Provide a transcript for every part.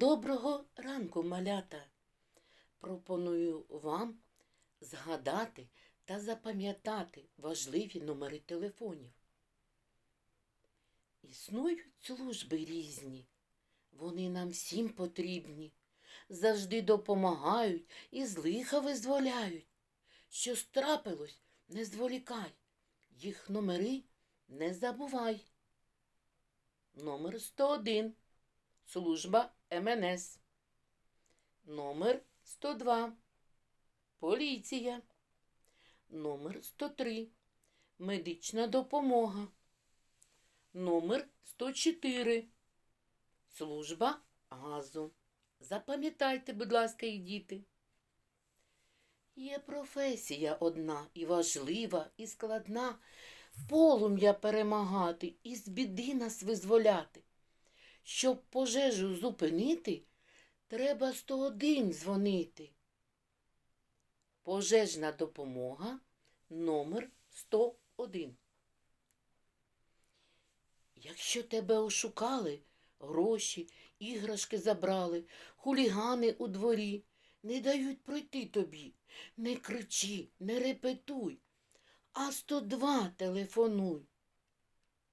Доброго ранку, малята! Пропоную вам згадати та запам'ятати важливі номери телефонів. Існують служби різні, вони нам всім потрібні, завжди допомагають і з лиха визволяють. Що страпилось, не зволікай, їх номери не забувай. Номер 101. Служба МНС. Номер 102. Поліція. Номер 103. Медична допомога. Номер 104. Служба газу. Запам'ятайте, будь ласка, і діти. Є професія одна і важлива, і складна. Полум'я перемагати і з біди нас визволяти. Щоб пожежу зупинити, треба 101 дзвонити. Пожежна допомога номер 101. Якщо тебе ошукали, гроші, іграшки забрали, хулігани у дворі, не дають пройти тобі, не кричи, не репетуй, а 102 телефонуй.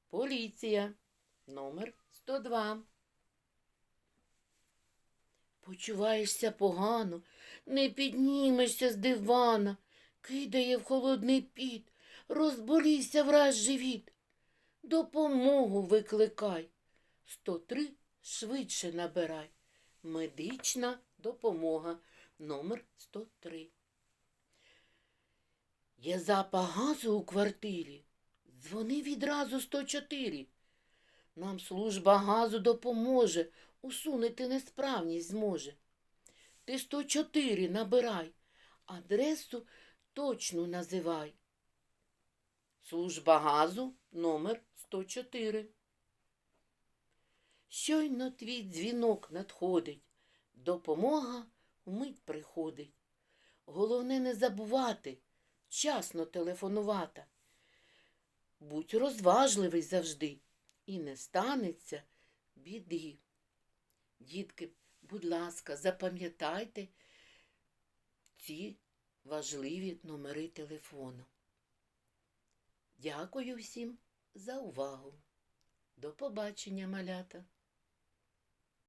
Поліція. Номер 102. Почуваєшся погано, не піднімешся з дивана, кидає в холодний піт, розболівся враз живіт. Допомогу викликай. 103 швидше набирай. Медична допомога. Номер 103. Є запах газу у квартирі. Дзвони відразу 104. Нам служба газу допоможе, усунути несправність зможе. Ти 104 набирай, адресу точну називай. Служба газу номер 104. Щойно твій дзвінок надходить, допомога вмить приходить. Головне не забувати, вчасно телефонувати. Будь розважливий завжди, і не станеться біди. Дітки, будь ласка, запам'ятайте ці важливі номери телефону. Дякую всім за увагу. До побачення, малята!